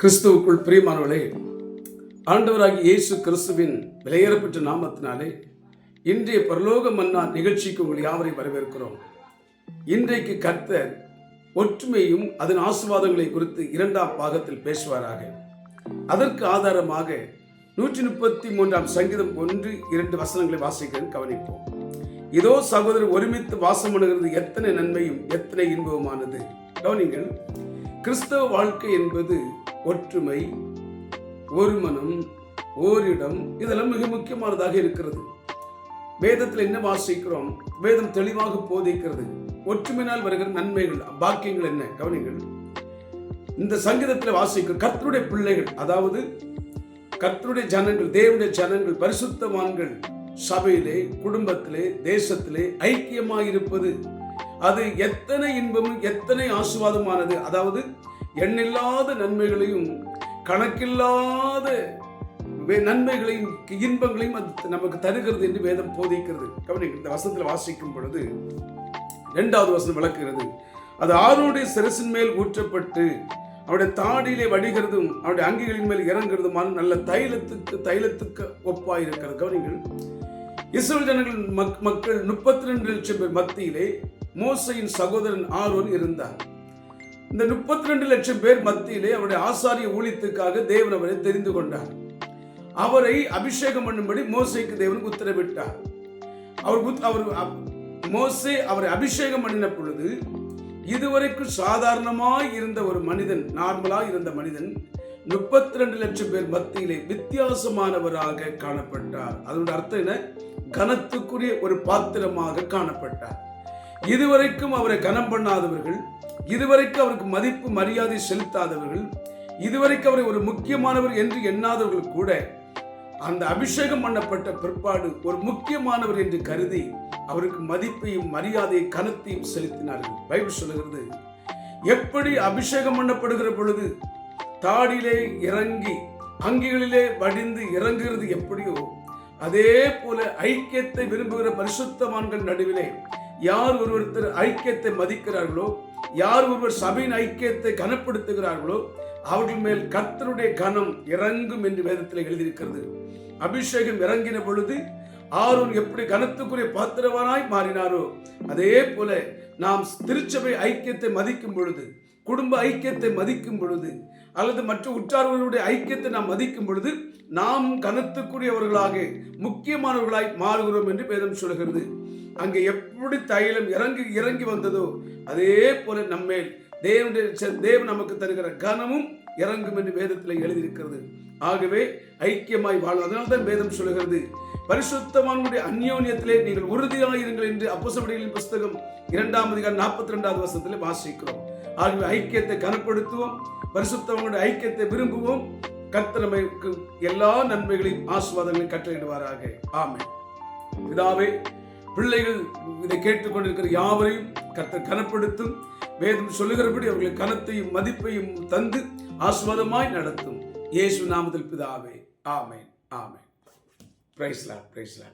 கிறிஸ்துவுக்குள் பிரியமானவர்களே ஆண்டவராகி இயேசு கிறிஸ்துவின் விலையேறப்பட்ட நாமத்தினாலே இன்றைய பரலோக மன்னா நிகழ்ச்சிக்கு உங்கள் யாவரை வரவேற்கிறோம். இன்றைக்கு கர்த்தர் ஒற்றுமையும் அதன் ஆசீர்வாதங்களை குறித்து இரண்டாம் பாகத்தில் பேசுவாராக. அதற்கு ஆதாரமாக நூற்றி முப்பத்தி மூன்றாம் சங்கீதம் ஒன்று இரண்டு வசனங்களை வாசிக்கிறேன் கவனிப்போம். இதோ சகோதரர் ஒருமித்து வாசம் பண்ணுகிறது எத்தனை நன்மையும் எத்தனை இன்பவுமானது கவனிங்கள் கிறிஸ்தவ வாழ்க்கை என்பது ஒற்றுமை ஒரு மனம் ஓரிடம் இதெல்லாம் மிக முக்கியமானதாக இருக்கிறது. வேதத்தில் என்ன வாசிக்கிறோம்? வேதம் தெளிவாக போதிக்கிறது. ஒற்றுமையினால் வருகிற நன்மைகள் பாக்கியங்கள் என்ன? கவனிங்கள் இந்த சங்கீதத்தில் வாசிக்கிற கர்த்தருடைய பிள்ளைகள் அதாவது கர்த்தருடைய ஜனங்கள் தேவனுடைய ஜனங்கள் பரிசுத்தவான்கள் சபையிலே குடும்பத்திலே தேசத்திலே ஐக்கியமாக இருப்பது அது எத்தனை இன்பமும் எத்தனை ஆசுவாதமானது அதாவது எண்ணில்லாத நன்மைகளையும் கணக்கில்லாத நன்மைகளையும் இன்பங்களையும் அது நமக்கு தருகிறது என்று வேதம் போதிக்கிறது. கவனிங்க இந்த வசனத்தில் வாசிக்கும் பொழுது இரண்டாவது வசனம் விளக்குகிறது. அது ஆரோடைய சிரசின் மேல் ஊற்றப்பட்டு அவருடைய தாடியிலே வடிகிறதும் அவருடைய அங்கிகளின் மேல் இறங்குறதுமான நல்ல தைலத்துக்கு தைலத்துக்கு ஒப்பாயிருக்கிறது. கவனிங்கள் இஸ்ரேல் ஜனங்கள் மக்- மக்கள் முப்பத்தி ரெண்டு லட்சம் பேர் மத்தியிலே மோசையின் சகோதரன் ஆரோன் இருந்தார் இந்த முப்பத்தி ரெண்டு லட்சம் பேர் மத்தியிலே அவருடைய ஆசாரிய ஊழியத்துக்காக தேவன் அவரை தெரிந்து கொண்டார். அவரை அபிஷேகம் பண்ணும்படி மோசைக்கு தேவன் உத்தரவிட்டார். அவர் அவர் அப்- மோசே அவரை அபிஷேகம் பண்ணின பொழுது இதுவரைக்கும் சாதாரணமாய் இருந்த ஒரு மனிதன் நார்மலாக இருந்த மனிதன் முப்பத்தி ரெண்டு லட்சம் பேர் மத்தியிலே வித்தியாசமானவராக காணப்பட்டார். அதோட அர்த்தம் என்ன? கனத்துக்குரிய ஒரு பாத்திரமாக காணப்பட்டார். இதுவரைக்கும் அவரை கனம் பண்ணாதவர்கள் இதுவரைக்கும் அவருக்கு மதிப்பு மரியாதை செலுத்தாதவர்கள் இதுவரைக்கும் அவரை ஒரு முக்கியமானவர் என்று எண்ணாதவர்கள் கூட அந்த அபிஷேகம் பண்ணப்பட்ட பிற்பாடு ஒரு முக்கியமானவர் என்று கருதி அவருக்கு மதிப்பையும் மரியாதையை கனத்தையும் செலுத்தினார்கள். பைபிள் சொல்லுகிறது எப்படி அபிஷேகம் பண்ணப்படுகிற பொழுது தாடிலே இறங்கி அங்கிகளிலே வடிந்து இறங்குகிறது எப்படியோ அதே போல ஐக்கியத்தை விரும்புகிற பரிசுத்தவான்கள் நடுவிலே யார் ஒருவர் ஐக்கியத்தை மதிக்கிறார்களோ யார் ஒருவர் சபையின் ஐக்கியத்தை கனப்படுத்துகிறார்களோ அவர்கள் மேல் கர்த்தருடைய கனம் இறங்கும் என்று வேதத்தில் எழுதியிருக்கிறது. அபிஷேகம் இறங்கின பொழுது ஆரோன் எப்படி கனத்துக்குரிய பாத்திரவானாய் மாறினாரோ அதே போல நாம் திருச்சபை ஐக்கியத்தை மதிக்கும் பொழுது குடும்ப ஐக்கியத்தை மதிக்கும் பொழுது அல்லது மற்ற உற்றார்களுடைய ஐக்கியத்தை நாம் மதிக்கும் பொழுது நாம் கனத்துக்குரியவர்களாக முக்கியமானவர்களாய் மாறுகிறோம் என்று வேதம் சொல்கிறது. அங்கே எப்படி தைலம் இறங்கி இறங்கி வந்ததோ அதே போல நம்மேல் தேவனுடைய செ- தேவன் நமக்கு தருகிற கனமும் இறங்கும் என்று வேதத்தில் எழுதியிருக்கிறது. ஆகவே ஐக்கியமாய் வாழும் அதனால தான் வேதம் சொல்கிறது பரிசுத்தமானுடைய அந்யோன்யத்திலே நீங்கள் உறுதியாக இருங்கள் என்று அப்போசபடிகளின் புஸ்தகம் இரண்டாம் அதிகாரம் நாற்பத்தி ரெண்டாவது வருஷத்தில் வாசிக்கிறோம். ஆகவே ஐக்கியத்தை கனப்படுத்துவோம் பரிசுத்தவங்களுடைய ஐக்கியத்தை விரும்புவோம். கர்த்தர் எல்லா நன்மைகளையும் ஆசுவாதங்களையும் கட்டளையிடுவாராக. ஆமென். பிதாவே பிள்ளைகள் இதை கேட்டுக்கொண்டிருக்கிற யாவரையும் கத்த கனப்படுத்தும். வேதம் சொல்லுகிறபடி அவர்களுக்கு கனத்தையும் மதிப்பையும் தந்து ஆஸ்வாதமாய் நடத்தும். இயேசு நாமத்தில் பிதாவே. ஆமேன். ஆமேன். பிரைஸ்லா பிரைஸ்லா